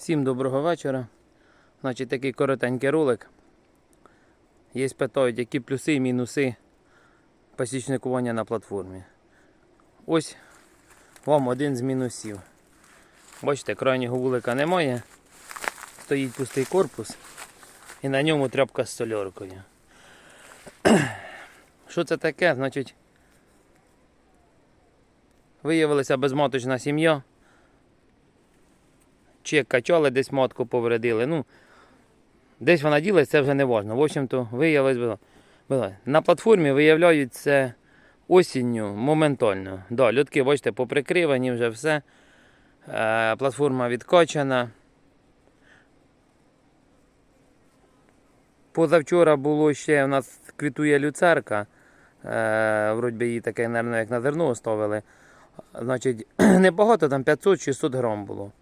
Всім доброго вечора. Значить, такий коротенький ролик. Є питають, які плюси і мінуси посічникування на платформі. Ось вам один з мінусів. Бачите, крайнього вулика немає. Стоїть пустий корпус і на ньому тряпка з сольоркою. Що це таке? Значить, виявилася безматочна сім'я. Чи качали, десь матку повредили. Ну, десь вона ділась, це вже не важно. В общем-то, виявилось було. було. На платформі виявляють це осінню моментально. Да, льотки, бачите, поприкривані вже все. Е, платформа відкачана. Позавчора було ще у нас квітує люцерка. Е, вроді її таке, мабуть, як на зерно ставили. Значить, небагато, там 500-600 грам було.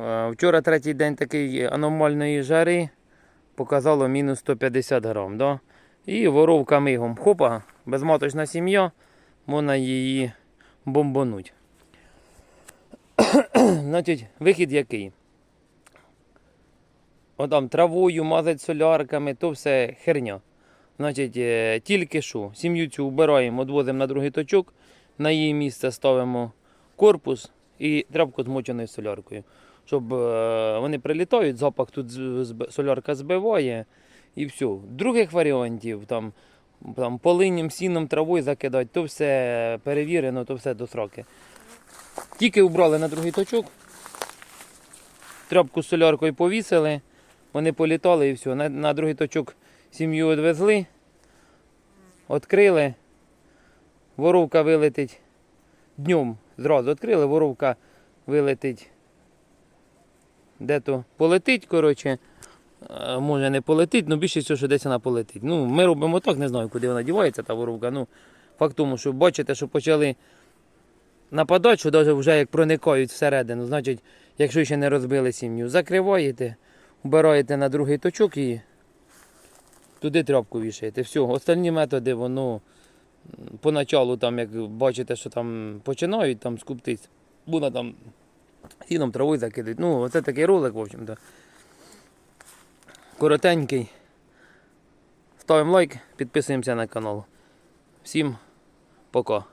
Е, Вчора третій день такий аномальної жари показало мінус 150 грам. Да? І воровка мигом. Хопа, безматочна сім'я, можна її бомбануть. Значить, вихід який? Отам травою мазать солярками, то все херня. Значить, е, тільки що сім'ю цю вбираємо, відвозимо на другий точок, на її місце ставимо корпус і тряпку змоченою соляркою. Щоб е, вони прилітають, запах тут солярка збиває і все. Других варіантів, там, там полинням, сіном, травою закидати, то все перевірено, то все до сроки. Тільки убрали на другий точок, тряпку з соляркою повісили, вони політали і все. На, на другий точок сім'ю відвезли, відкрили, воровка вилетить днем. Зразу відкрили, воровка вилетить. Де-то полетить, коротше. Е, Може не полетить, але більше всього, що десь вона полетить. Ну, ми робимо так, не знаю, куди вона дівається, та воровка. Ну, факт тому, що бачите, що почали нападати, що навіть вже як проникають всередину. Значить, якщо ще не розбили сім'ю, закриваєте, вбираєте на другий точок і туди тряпку вішаєте. Все, остальні методи, воно поначалу, там, як бачите, що там починають там скуптись, буде там сіном травою закидають. Ну, оце такий ролик, в общем-то. Коротенький. Ставимо лайк, підписуємося на канал. Всім пока.